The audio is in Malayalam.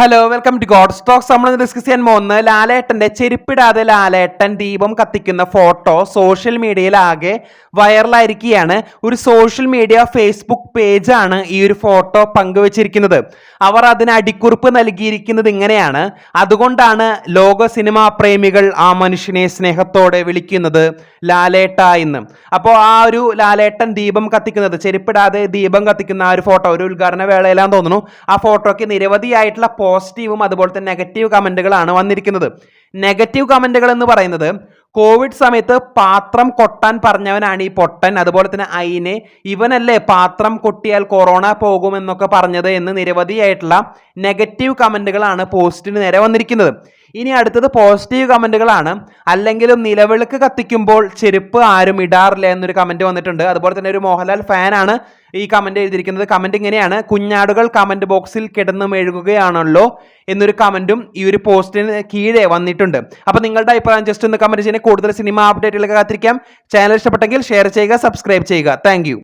Hello welcome to god stocks നമ്മൾ ഡിസ്കസ് ചെയ്യാൻ പോകുന്ന ലാലേട്ടന്റെ ചെരുപ്പിടാതെ ലാലേട്ടൻ ദീപം കത്തിക്കുന്ന ഫോട്ടോ സോഷ്യൽ മീഡിയയിൽ ആകെ വൈറലായിരിക്കുകയാണ് ഒരു സോഷ്യൽ മീഡിയ ഫേസ്ബുക്ക് പേജാണ് ഈ ഒരു ഫോട്ടോ പങ്കുവച്ചിരിക്കുന്നത്. അവർ അതിന് അടിക്കുറിപ്പ് നൽകിയിരിക്കുന്നത് ഇങ്ങനെയാണ്. അതുകൊണ്ടാണ് ലോക സിനിമാ പ്രേമികൾ ആ മനുഷ്യനെ സ്നേഹത്തോടെ വിളിക്കുന്നത് ലാലേട്ട എന്ന്. അപ്പോൾ ആ ഒരു ലാലേട്ടൻ ദീപം കത്തിക്കുന്നത് ചെരുപ്പിടാതെ ദീപം കത്തിക്കുന്ന ആ ഒരു ഫോട്ടോ ഒരു ഉദ്ഘാടന വേളയിലാന്ന് തോന്നുന്നു. ആ ഫോട്ടോയ്ക്ക് നിരവധിയായിട്ടുള്ള പോസിറ്റീവും അതുപോലെ തന്നെ നെഗറ്റീവ് കമന്റുകളാണ് വന്നിരിക്കുന്നത്. നെഗറ്റീവ് കമന്റുകൾ എന്ന് പറയുന്നത് കോവിഡ് സമയത്ത് പാത്രം കൊട്ടാൻ പറഞ്ഞവനാണ് ഈ പൊട്ടൻ അതുപോലെ തന്നെ അയിനെ ഇവനല്ലേ പാത്രം കൊട്ടിയാൽ കൊറോണ പോകുമെന്നൊക്കെ പറഞ്ഞത് എന്ന് നിരവധിയായിട്ടുള്ള നെഗറ്റീവ് കമന്റുകളാണ് പോസ്റ്റിന് നേരെ വന്നിരിക്കുന്നത്. ഇനി അടുത്തത് പോസിറ്റീവ് കമന്റുകളാണ്. അല്ലെങ്കിലും നിലവിളക്ക് കത്തിക്കുമ്പോൾ ചെരുപ്പ് ആരും ഇടാറില്ല എന്നൊരു കമന്റ് വന്നിട്ടുണ്ട്. അതുപോലെ തന്നെ ഒരു മോഹൻലാൽ ഫാനാണ് ഈ കമന്റ് എഴുതിയിരിക്കുന്നത് കമന്റ് ഇങ്ങനെയാണ്. കുഞ്ഞാടുകൾ കമന്റ് ബോക്സിൽ കിടന്ന് മെഴുകുകയാണല്ലോ എന്നൊരു കമന്റും ഈ ഒരു പോസ്റ്റിന് കീഴേ വന്നിട്ടുണ്ട്. അപ്പോൾ നിങ്ങളുടെ അഭിപ്രായം ജസ്റ്റ് ഒന്ന് കമന്റ് ചെയ്യുന്ന കൂടുതൽ സിനിമ അപ്ഡേറ്റുകളൊക്കെ കാത്തിരിക്കാം. ചാനൽ ഇഷ്ടപ്പെട്ടെങ്കിൽ ഷെയർ ചെയ്യുക സബ്സ്ക്രൈബ് ചെയ്യുക. താങ്ക്